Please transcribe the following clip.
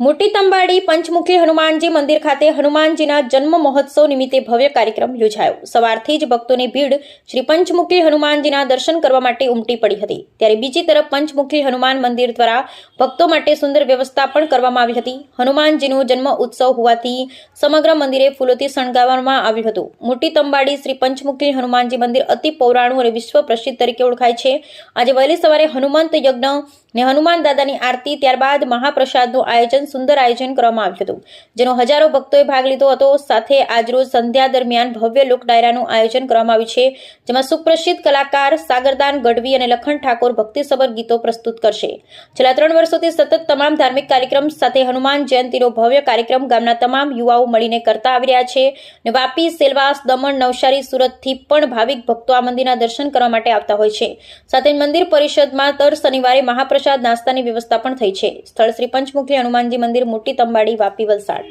મોટી તંબાડી પંચમુખી હનુમાનજી મંદિર ખાતે હનુમાનજીના જન્મ મહોત્સવ નિમિત્તે ભવ્ય કાર્યક્રમ યોજાયો. સવારથી જ ભક્તોની ભીડ શ્રી પંચમુખી હનુમાનજીના દર્શન કરવા માટે ઉમટી પડી હતી. ત્યારે બીજી તરફ પંચમુખી હનુમાન મંદિર દ્વારા ભક્તો માટે સુંદર વ્યવસ્થા પણ કરવામાં આવી હતી. હનુમાનજીનો જન્મ ઉત્સવ હોવાથી સમગ્ર મંદિરે ફૂલોથી શણગારવામાં આવ્યું હતું. મોટી તંબાડી શ્રી પંચમુખી હનુમાનજી મંદિર અતિ પૌરાણું અને વિશ્વ પ્રસિદ્ધ તરીકે ઓળખાય છે. આજે વહેલી સવારે હનુમંત યજ્ઞ ને હનુમાન દાદાની આરતી ત્યારબાદ મહાપ્રસાદનું આયોજન સુંદર આયોજન કરવામાં આવ્યું હતું, જેનો હજારો ભક્તોએ ભાગ લીધો હતો. સાથે આજરોજ સંધ્યા દરમિયાન ભવ્ય લોક ડાયરાનું આયોજન કરવામાં આવ્યું છે, જેમાં સુપ્રસિદ્ધ કલાકાર સાગરદાન ગઢવી અને લખન ઠાકોર ભક્તિસભર ગીતો પ્રસ્તુત કરશે. છેલ્લા ત્રણ વર્ષોથી સતત તમામ ધાર્મિક કાર્યક્રમ સાથે હનુમાન જયંતિનો ભવ્ય કાર્યક્રમ ગામના તમામ યુવાઓ મળીને કરતા આવી રહ્યા છે ને વાપી, સેલવાસ, દમણ, નવસારી, સુરતથી પણ ભાવિક ભક્તો આ મંદિરના દર્શન કરવા માટે આવતા હોય છે. સાથે મંદિર પરિષદમાં દર શનિવારે મહાપ્રસાદ નાસ્તાની વ્યવસ્થા પણ થઈ છે. સ્થળ શ્રી પંચમુખી હનુમાનજી મંદિર મોટી તંબાડી વાપી વલસાડ